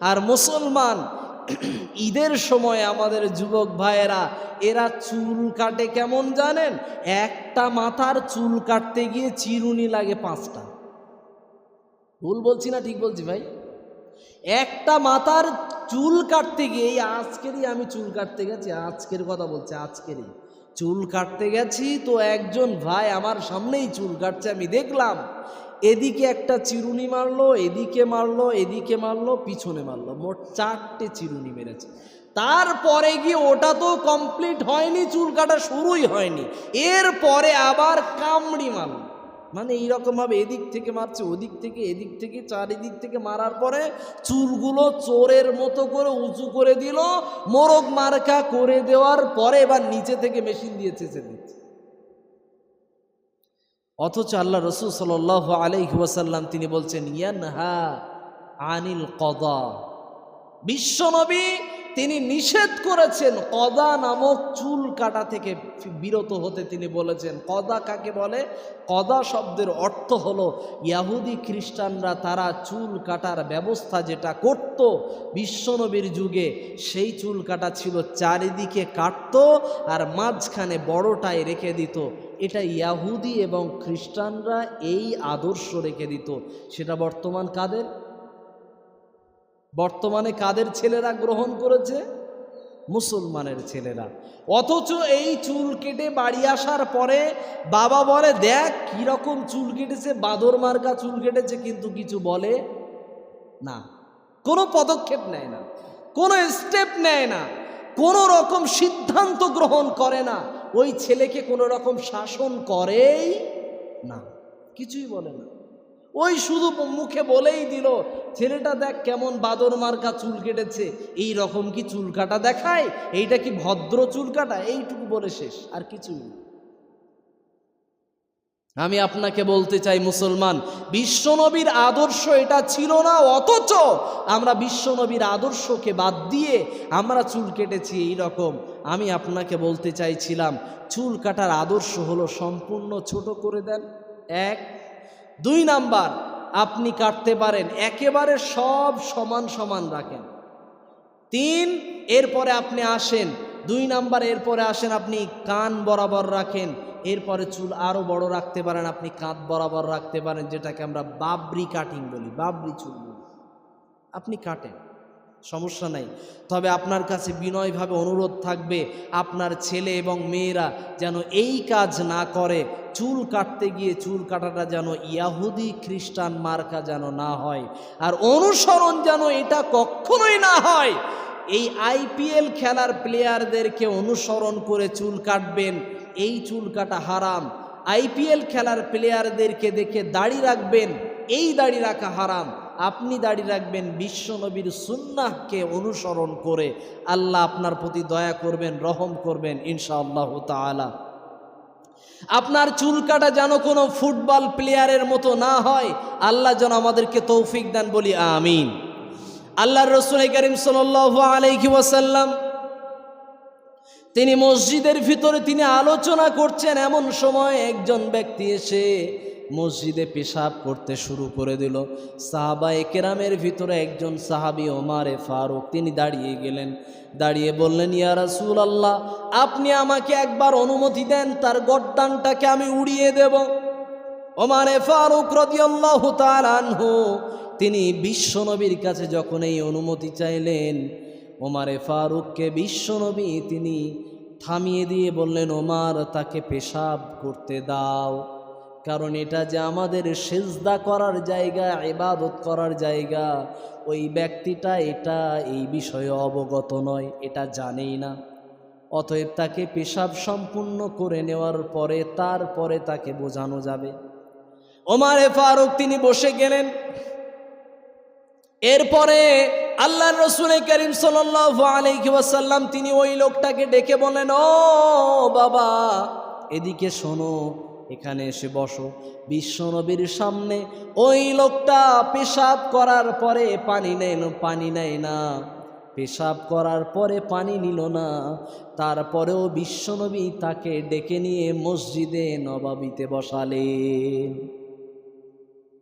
আর মুসলমান, ঈদের সময় আমাদের যুবক ভাইয়েরা, এরা চুল কাটে কেমন জানেন? একটা মাথার চুল কাটতে গিয়ে চিরুনি লাগে পাঁচটা। ভুল বলছি না ঠিক বলছি ভাই? একটা মাথার চুল কাটতে গিয়ে, এই আজকেরই আমি চুল কাটতে গেছি, আজকের কথা বলছি, আজকেরই। চুল কাটতে গেছি তো একজন ভাই আমার সামনেই চুল কাটছে, আমি দেখলাম। এদিকে একটা চিরুনি মারলো, এদিকে মারলো এদিকে মারলো, পিছনে মারলো। মোট চারটে চিরুনি মেরেছে। তারপরে গিয়ে ওটা তো কমপ্লিট হয়নি চুল কাটা শুরুই হয়নি। এরপরে আবার কামড়ি মারলো। মানে এইরকমভাবে এদিক থেকে মারছে, ওদিক থেকে, এদিক থেকে, চারিদিক থেকে মারার পরে চুলগুলো চোরের মতো করে উঁচু করে দিল, মোরগ মার্কা করে দেওয়ার পরে এবার নিচে থেকে মেশিন দিয়ে চেঁচে দিচ্ছে। অথচ আল্লাহ রসুল সাল আলাইহি ওয়াসাল্লাম তিনি বলছেন, ইয়ানহা আনিল কদা। বিশ্বনবী তিনি নিষেধ করেছেন, কদা নামক চুল কাটা থেকে বিরত হতে তিনি বলেছেন। কদা কাকে বলে? কদা শব্দের অর্থ হলো, ইয়াহুদি খ্রিস্টানরা তারা চুল কাটার ব্যবস্থা যেটা করত বিশ্বনবীর যুগে, সেই চুল কাটা ছিল, চারিদিকে কাটত আর মাঝখানে বড়টায় রেখে দিত। এটা ইয়াহুদি এবং খ্রিস্টানরা এই আদর্শ রেখে দিত। সেটা বর্তমান কাদের? বর্তমানে কাদের ছেলেরা গ্রহণ করেছে? মুসলমানের ছেলেরা। অথচ এই চুল কেটে বাড়ি আসার পরে বাবা বলে, দেখ কীরকম চুল কেটেছে, বাদর মার্কা চুল কেটেছে। কিন্তু কিছু বলে না। কোনো পদক্ষেপ নেয় না। কোনো স্টেপ নেয় না। কোনো রকম সিদ্ধান্ত গ্রহণ করে না। ওই ছেলেকে কোনো রকম শাসন করেই না, কিছুই বলে না। ওই শুধু মুখে বলেই দিল, ছেলেটা দেখ কেমন বাদর মার্কা চুল কেটেছে, এই রকম কি চুল কাটা দেখায়? এইটা কি ভদ্র চুল কাটা? এইটুকু বলে শেষ, আর কিছুই না। আমি আপনাকে বলতে চাই, মুসলমান, বিশ্বনবীর আদর্শ এটা ছিল না, অথচ আমরা বিশ্বনবীর আদর্শকে বাদ দিয়ে আমরা চুল কেটেছি এই রকম আমি আপনাকে বলতে চাইছিলাম, চুল কাটার আদর্শ হলো সম্পূর্ণ ছোট করে দেন। এক। দুই নাম্বার, আপনি কাটতে পারেন, একেবারে সব সমান সমান রাখেন। তিন, এরপরে আপনি আসেন। দুই নাম্বার, এরপরে আসেন, আপনি কান বরাবর রাখেন। এরপরে চুল আরও বড় রাখতে পারেন, আপনি কাঁধ বরাবর রাখতে পারেন, যেটাকে আমরা বাবরি কাটিং বলি, বাবরি চুল বলি। আপনি কাটেন, সমস্যা নাই। তবে আপনার কাছে বিনয়ভাবে অনুরোধ থাকবে, আপনার ছেলে এবং মেয়েরা যেন এই কাজ না করে, চুল কাটতে গিয়ে চুল কাটাটা যেন ইয়াহুদি খ্রিস্টান মার্কা যেন না হয়, আর অনুসরণ যেন এটা কখনোই না হয়। এই আইপিএল খেলার প্লেয়ারদেরকে অনুসরণ করে চুল কাটবেন এই চুল কাটা হারাম। আইপিএল খেলার প্লেয়ারদেরকে দেখে দাড়ি রাখবেন, এই দাড়ি রাখা হারাম। আপনি দাড়ি রাখবেন বিশ্বনবীর সুন্নাহকে অনুসরণ করে। আল্লাহ আপনার প্রতি দয়া করবেন, রহম করবেন, ইনশাআল্লাহ তালা আপনার চুল কাটা যেন কোনো ফুটবল প্লেয়ারের মতো না হয়, আল্লাহ যেন আমাদেরকে তৌফিক দেন বলি, আমিন। আল্লাহর রসুল করিম সাল আলাইহি ওয়াসাল্লাম তিনি মসজিদের ভিতরে তিনি আলোচনা করছেন। এমন সময় একজন ব্যক্তি এসে মসজিদে পেশাব করতে শুরু করে দিল। সাহাবা কেরামের ভিতরে একজন সাহাবি ওমারে ফারুক, তিনি দাঁড়িয়ে গেলেন। দাঁড়িয়ে বললেন, ইয়া রাসূল আল্লাহ আপনি আমাকে একবার অনুমতি দেন, তার গড্ডানটাকে আমি উড়িয়ে দেব। ওমারে ফারুক রদিয়াল্লাহু তাআলা আনহু, তিনি বিশ্বনবীর কাছে যখন এই অনুমতি চাইলেন ওমারে ফারুককে বিশ্বনবী তিনি থামিয়ে দিয়ে বললেন, ওমার, তাকে পেশাব করতে দাও। কারণ এটা যে আমাদের সেজদা করার জায়গা, ইবাদত করার জায়গা, ওই ব্যক্তিটা এটা এই বিষয়ে অবগত নয়, এটা জানেই না। অতএব তাকে পেশাব সম্পূর্ণ করে নেওয়ার পরে, তারপরে তাকে বোঝানো যাবে। ওমারে ফারুক তিনি বসে গেলেন। এরপরে আল্লাহ রসুল করিম সাল্লাম তিনি ওই লোকটাকে ডেকে বলেন ও বাবা, এদিকে শোনো, এখানে এসে বসো। বিশ্বনবীর সামনে ওই লোকটা পেশাব করার পরে পানি নেয় পানি নেয় না। পেশাব করার পরে পানি নিল না। তারপরেও বিশ্বনবী তাকে ডেকে নিয়ে মসজিদে নবাবিতে বসালেন।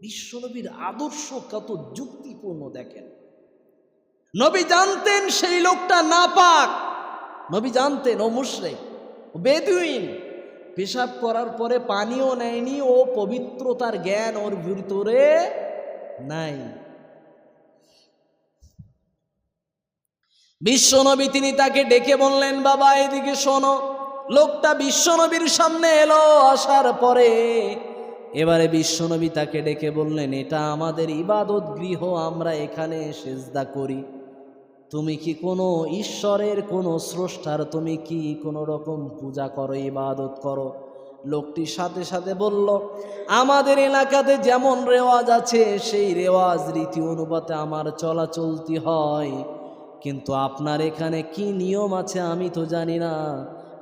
বিশ্বনবীর আদর্শ কত যুক্তিপূর্ণ দেখেন। নবী জানতেন সেই লোকটা না পাক নবী জানতেন, ও মুশরেক বেদুইন। পেশাব করার পরে পানিও নেয়নি, ও পবিত্রতার জ্ঞান ওর ভিতরে নাই। বিশ্বনবী তিনি তাকে ডেকে বললেন, বাবা, এদিকে শোনো। লোকটা বিশ্বনবীর সামনে এলো, আসার পরে এবারে বিশ্বনবী তাকে ডেকে বললেন, এটা আমাদের ইবাদত গৃহ, আমরা এখানে সেজদা করি। তুমি কি কোনো ঈশ্বরের কোনো স্রষ্টার? তুমি কি কোনো রকম পূজা করো, ইবাদত করো? লোকটি সাথে সাথে বলল, আমাদের এলাকাতে যেমন রেওয়াজ আছে, সেই রেওয়াজ রীতি অনুপাতে আমার চলাচলতি হয়। কিন্তু আপনার এখানে কি নিয়ম আছে আমি তো জানি না।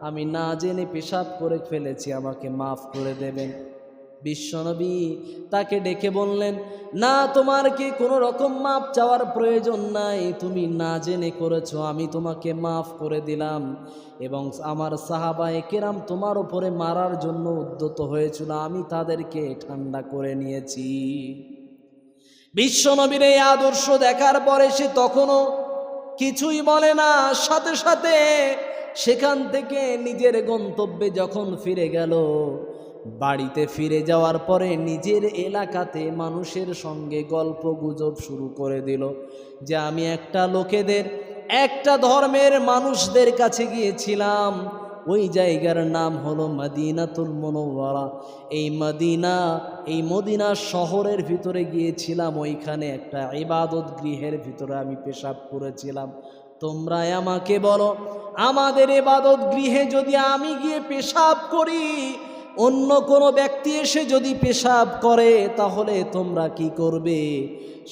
আমি না জেনে পেশাব করে ফেলেছি, আমাকে মাফ করে দেবেন। বিশ্বনবী তাকে ডেকে বললেন, না, তোমার কি কোনো রকম মাপ চাওয়ার প্রয়োজন নাই? তুমি না জেনে করেছ, আমি তোমাকে মাফ করে দিলাম। এবং আমার সাহাবায়ে কেরাম তোমার ওপরে মারার জন্য উদ্যত হয়েছিল, আমি তাদেরকে ঠান্ডা করে নিয়েছি। বিশ্বনবীর এই আদর্শ দেখার পরে সে তখনও কিছুই বলে না। সাথে সাথে সেখান থেকে নিজের গন্তব্যে যখন ফিরে গেল বাড়িতে ফিরে যাওয়ার পরে নিজের এলাকাতে মানুষের সঙ্গে গল্প গুজব শুরু করে দিল যে আমি একটা লোকেদের, একটা ধর্মের মানুষদের কাছে গিয়েছিলাম। ওই জায়গার নাম হলো মদিনাতুল মনোয়ারা এই মদিনা এই মদিনা শহরের ভিতরে গিয়েছিলাম। ওইখানে একটা ইবাদত গৃহের ভিতরে আমি পেশাব করেছিলাম। তোমরা আমাকে বলো, আমাদের এবাদত গৃহে যদি আমি গিয়ে পেশাব করি অন্য কোনো ব্যক্তি এসে যদি পেশাব করে, তাহলে তোমরা কি করবে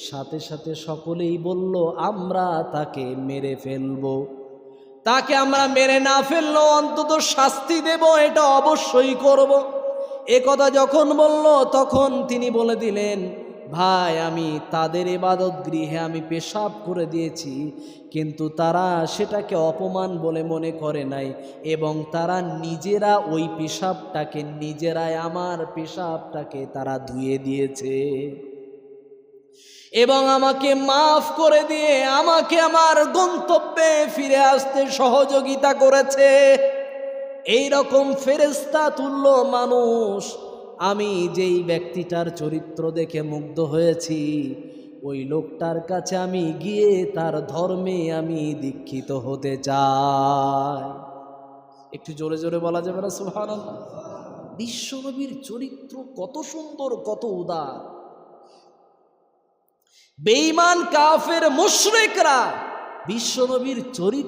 সাথে সাথে সকলেই বলল, আমরা তাকে মেরে ফেলব তাকে আমরা মেরে না ফেললেও অন্তত শাস্তি দেব, এটা অবশ্যই করব। এ কথা যখন বলল, তখন তিনি বলে দিলেন ভাই, আমি তাদের এবাদত গৃহে আমি পেশাব করে দিয়েছি, কিন্তু তারা সেটাকে অপমান বলে মনে করে নাই এবং তারা নিজেরা ওই পেশাবটাকে, নিজেরাই আমার পেশাবটাকে তারা ধুয়ে দিয়েছে। এবং আমাকে মাফ করে দিয়ে আমাকে আমার গন্তব্যে ফিরে আসতে সহযোগিতা করেছে। এই রকম ফেরেস্তা তুল্য মানুষ আমি যেই ব্যক্তিটার চরিত্র দেখে মুগ্ধ হয়েছি, ওই লোকটার কাছে আমি গিয়ে তার ধর্মে আমি দীক্ষিত হতে চাই। একটু জোরে জোরে বলা যাবে না সুহান বিশ্বনবীর চরিত্র কত সুন্দর, কত উদার। বেঈমান কাফের মুশরিকরা বিশ্বনবীর চরিত্র